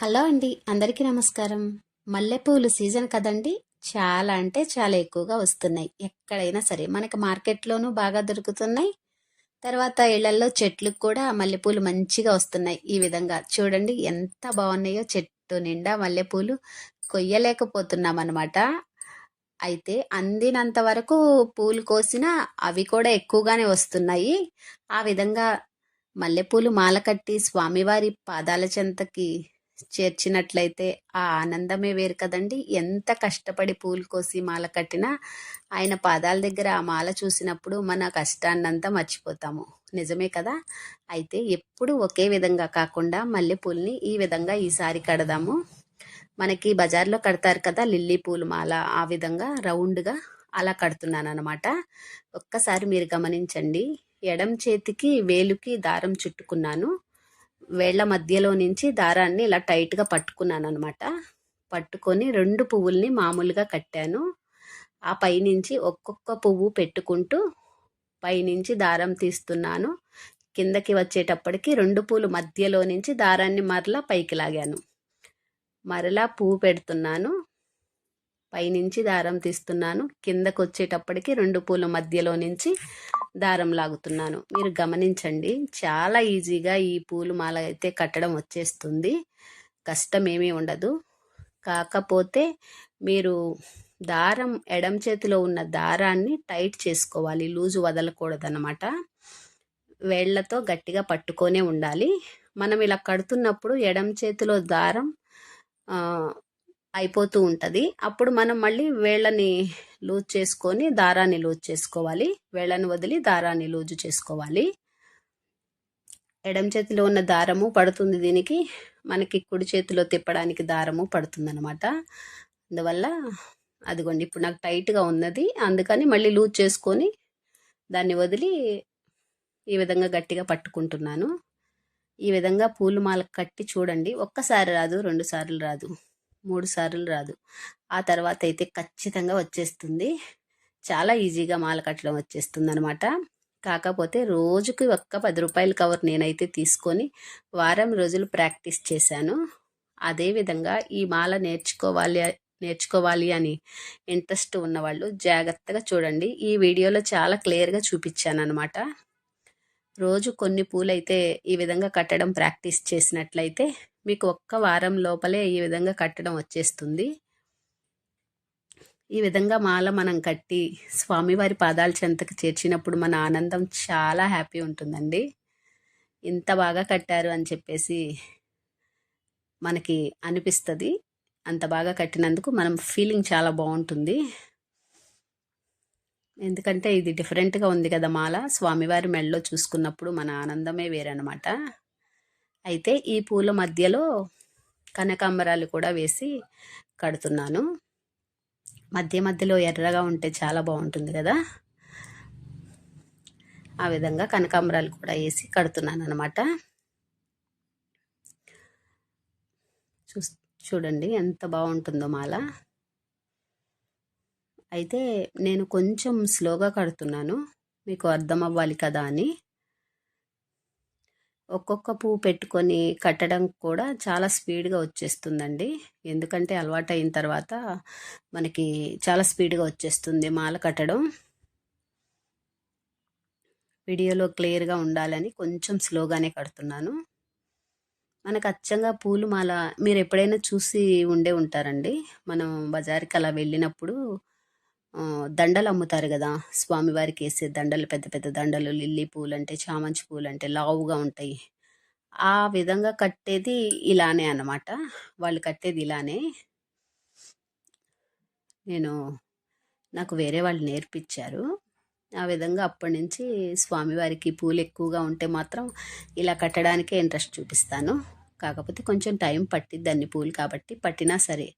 Hello అండి అందరికీ నమస్కారం. మల్లెపూలు సీజన్ కదండి చాలా అంటే చాలా ఎక్కువగా వస్తున్నాయి. ఎక్కడైనా సరే మనకి మార్కెట్లోనూ బాగా దొరుకుతున్నాయి. తర్వాత ఇళ్ళలో చెట్లకు కూడా మల్లెపూలు మంచిగా వస్తున్నాయి. ఈ విధంగా చూడండి ఎంత బాగున్నాయో చెట్టు నిండా మల్లెపూలు కొయ్యలేకపోతున్నాం అనమాట అయితే అందినంత వరకు పూలు కోసినా అవి కూడా ఎక్కువగానే వస్తున్నాయి. ఆ విధంగా మల్లెపూలు మాల కట్టి స్వామివారి పాదాల చెంతకి చేర్చినట్లయితే ఆ ఆనందమే వేరు కదండి. ఎంత కష్టపడి పూలు కోసి మాల కట్టినా ఆయన పాదాల దగ్గర ఆ మాల చూసినప్పుడు మన కష్టాన్నంతా మర్చిపోతాము. నిజమే కదా? అయితే ఎప్పుడు ఒకే విధంగా కాకుండా మల్లెపూల్ని ఈ విధంగా ఈసారి కడదాము. మనకి బజార్లో కడతారు కదా లిల్లీ పూలు మాల ఆ విధంగా రౌండ్గా అలా కడుతున్నాను అనమాట ఒక్కసారి మీరు గమనించండి. ఎడం చేతికి వేలుకి దారం చుట్టుకున్నాను. వేళ్ళ మధ్యలో నుంచి దారాన్ని ఇలా టైట్గా పట్టుకున్నాను అనమాట పట్టుకొని రెండు పువ్వుల్ని మామూలుగా కట్టాను. ఆ పైనుంచి ఒక్కొక్క పువ్వు పెట్టుకుంటూ పైనుంచి దారం తీస్తున్నాను. కిందకి వచ్చేటప్పటికి రెండు పూలు మధ్యలో నుంచి దారాన్ని మరలా పైకి లాగాను. మరలా పువ్వు పెడుతున్నాను. పైనుంచి దారం తీస్తున్నాను. కిందకు వచ్చేటప్పటికి రెండు పూల మధ్యలో నుంచి దారం లాగుతున్నాను. మీరు గమనించండి చాలా ఈజీగా ఈ పూలు మాల అయితే కట్టడం వచ్చేస్తుంది. కష్టం ఏమీ ఉండదు. కాకపోతే మీరు దారం ఎడం చేతిలో ఉన్న దారాన్ని టైట్ చేసుకోవాలి. లూజు వదలకూడదన్నమాట. వేళ్ళతో గట్టిగా పట్టుకొనే ఉండాలి. మనం ఇలా కడుతున్నప్పుడు ఎడం చేతిలో దారం అయిపోతూ ఉంటుంది. అప్పుడు మనం మళ్ళీ వేళ్ళని లూజ్ చేసుకొని దారాన్ని లూజ్ చేసుకోవాలి. వేళ్ళని వదిలి దారాన్ని లూజు చేసుకోవాలి. ఎడం చేతిలో ఉన్న దారము పడుతుంది దీనికి. మనకి కుడి చేతిలో తిప్పడానికి దారము పడుతుంది అనమాట అందువల్ల అదిగోండి ఇప్పుడు నాకు టైట్గా ఉన్నది. అందుకని మళ్ళీ లూజ్ చేసుకొని దాన్ని వదిలి ఈ విధంగా గట్టిగా పట్టుకుంటున్నాను. ఈ విధంగా పూలు మాల కట్టి చూడండి. ఒక్కసారి రాదు రెండు సార్లు రాదు. మూడు సార్లు రాదు. ఆ తర్వాత అయితే ఖచ్చితంగా వచ్చేస్తుంది. చాలా ఈజీగా మాల కట్టడం వచ్చేస్తుంది అనమాట కాకపోతే రోజుకి ఒక్క పది రూపాయల కవర్ నేనైతే తీసుకొని వారం రోజులు ప్రాక్టీస్ చేశాను. అదేవిధంగా ఈ మాల నేర్చుకోవాలి నేర్చుకోవాలి అని ఇంట్రెస్ట్ ఉన్నవాళ్ళు జాగ్రత్తగా చూడండి. ఈ వీడియోలో చాలా క్లియర్గా చూపించాను అనమాట రోజు కొన్ని పూలైతే ఈ విధంగా కట్టడం ప్రాక్టీస్ చేసినట్లయితే మీకు ఒక్క వారం లోపలే ఈ విధంగా కట్టడం వచ్చేస్తుంది. ఈ విధంగా మాల మనం కట్టి స్వామివారి పాదాల చెంతకు చేర్చినప్పుడు మన ఆనందం చాలా హ్యాపీ ఉంటుందండి. ఇంత బాగా కట్టారు అని చెప్పేసి మనకి అనిపిస్తుంది. అంత బాగా కట్టినందుకు మనం ఫీలింగ్ చాలా బాగుంటుంది. ఎందుకంటే ఇది డిఫరెంట్గా ఉంది కదా మాల. స్వామివారి మెడలో చూసుకున్నప్పుడు మన ఆనందమే వేరనమాట అయితే ఈ పూల మధ్యలో కనకాంబరాలు కూడా వేసి కడుతున్నాను. మధ్య మధ్యలో ఎర్రగా ఉంటే చాలా బాగుంటుంది కదా? ఆ విధంగా కనకాంబరాలు కూడా వేసి కడుతున్నాను అనమాట చూ చూడండి ఎంత బాగుంటుందో మాల. అయితే నేను కొంచెం స్లోగా కడుతున్నాను. మీకు అర్థం అవ్వాలి కదా అని. ఒక్కొక్క పువ్వు పెట్టుకొని కట్టడం కూడా చాలా స్పీడ్గా వచ్చేస్తుందండి. ఎందుకంటే అలవాటు అయిన తర్వాత మనకి చాలా స్పీడ్గా వచ్చేస్తుంది మాల కట్టడం. వీడియోలో క్లియర్గా ఉండాలని కొంచెం స్లోగానే కడుతున్నాను. మనకు అచ్చంగా పూలు మాల మీరు ఎప్పుడైనా చూసి ఉండే ఉంటారండి. మనం బజార్కి అలా వెళ్ళినప్పుడు దండలు అమ్ముతారు కదా. స్వామివారికి వేసే దండలు పెద్ద పెద్ద దండలు లిల్లీ పూలు అంటే చామంతి పూలు అంటే లావుగా ఉంటాయి. ఆ విధంగా కట్టేది ఇలానే అనమాట వాళ్ళు కట్టేది ఇలానే. నేను నాకు వేరే వాళ్ళు నేర్పించారు. ఆ విధంగా అప్పటి నుంచి స్వామివారికి పూలు ఎక్కువగా ఉంటే మాత్రం ఇలా కట్టడానికే ఇంట్రెస్ట్ చూపిస్తాను. కాకపోతే కొంచెం టైం పట్టిద్ది అన్ని పూలు కాబట్టి. పట్టినా సరే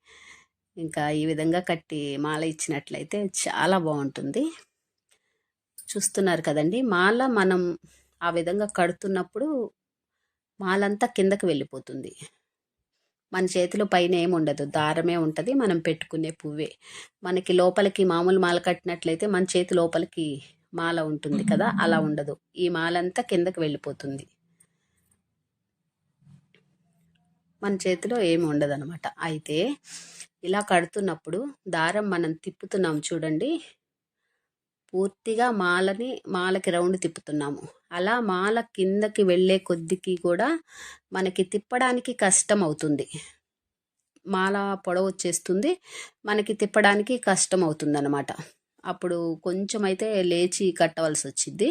ఇంకా ఈ విధంగా కట్టి మాల ఇచ్చినట్లయితే చాలా బాగుంటుంది. చూస్తున్నారు కదండి మాల మనం ఆ విధంగా కడుతున్నప్పుడు మాలంతా కిందకి వెళ్ళిపోతుంది. మన చేతిలో పైన ఏమి ఉండదు దారమే ఉంటుంది మనం పెట్టుకునే పువ్వే. మనకి లోపలికి మామూలు మాల కట్టినట్లయితే మన చేతి లోపలికి మాల ఉంటుంది కదా అలా ఉండదు. ఈ మాలంతా కిందకి వెళ్ళిపోతుంది. మన చేతిలో ఏమి ఉండదన్నమాట. అయితే ఇలా కడుతున్నప్పుడు దారం మనం తిప్పుతున్నాం చూడండి. పూర్తిగా మాలని మాలకి రౌండ్ తిప్పుతున్నాము. అలా మాల కిందకి వెళ్ళే కొద్దికి కూడా మనకి తిప్పడానికి కష్టం అవుతుంది. మాల పొడవు వచ్చేస్తుంది మనకి తిప్పడానికి కష్టం అవుతుంది అనమాట అప్పుడు కొంచెం అయితే లేచి కట్టవలసి వచ్చింది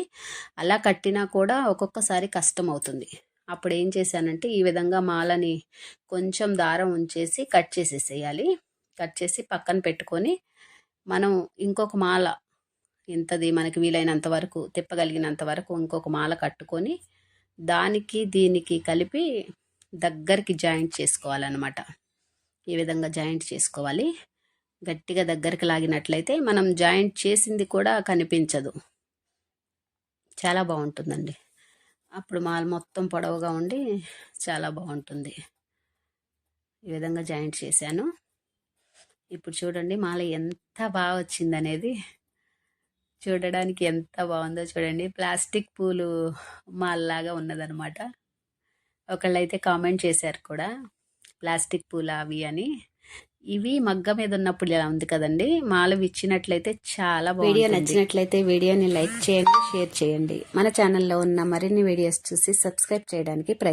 అలా కట్టినా కూడా ఒక్కొక్కసారి కష్టం అవుతుంది. అప్పుడు ఏం చేశానంటే ఈ విధంగా మాలని కొంచెం దారం ఉంచేసి కట్ చేసేసేయాలి. కట్ చేసి పక్కన పెట్టుకొని మనం ఇంకొక మాల ఇంతది మనకి వీలైనంత వరకు తిప్పగలిగినంత వరకు ఇంకొక మాల కట్టుకొని దానికి దీనికి కలిపి దగ్గరికి జాయింట్ చేసుకోవాలన్నమాట. ఈ విధంగా జాయింట్ చేసుకోవాలి. గట్టిగా దగ్గరికి లాగినట్లయితే మనం జాయింట్ చేసింది కూడా కనిపించదు. చాలా బాగుంటుందండి. అప్పుడు మాల మొత్తం పొడవుగా ఉండి చాలా బాగుంటుంది. ఈ విధంగా జాయింట్ చేశాను. ఇప్పుడు చూడండి మాల ఎంత బాగా వచ్చింది అనేది. చూడడానికి ఎంత బాగుందో చూడండి. ప్లాస్టిక్ పూలు మాల్లాగా ఉన్నదనమాట ఒకళ్ళైతే కామెంట్ చేశారు కూడా ప్లాస్టిక్ పూలు అవి అని. ఇవి మగ్గ మీద ఉన్నప్పుడు ఇలా ఉంది కదండి. మాల ఇచ్చినట్లయితే చాలా వీడియో నచ్చినట్లయితే వీడియోని లైక్ చేయండి షేర్ చేయండి. మన ఛానల్లో ఉన్న మరిన్ని వీడియోస్ చూసి సబ్స్క్రైబ్ చేయడానికి ప్రయత్నం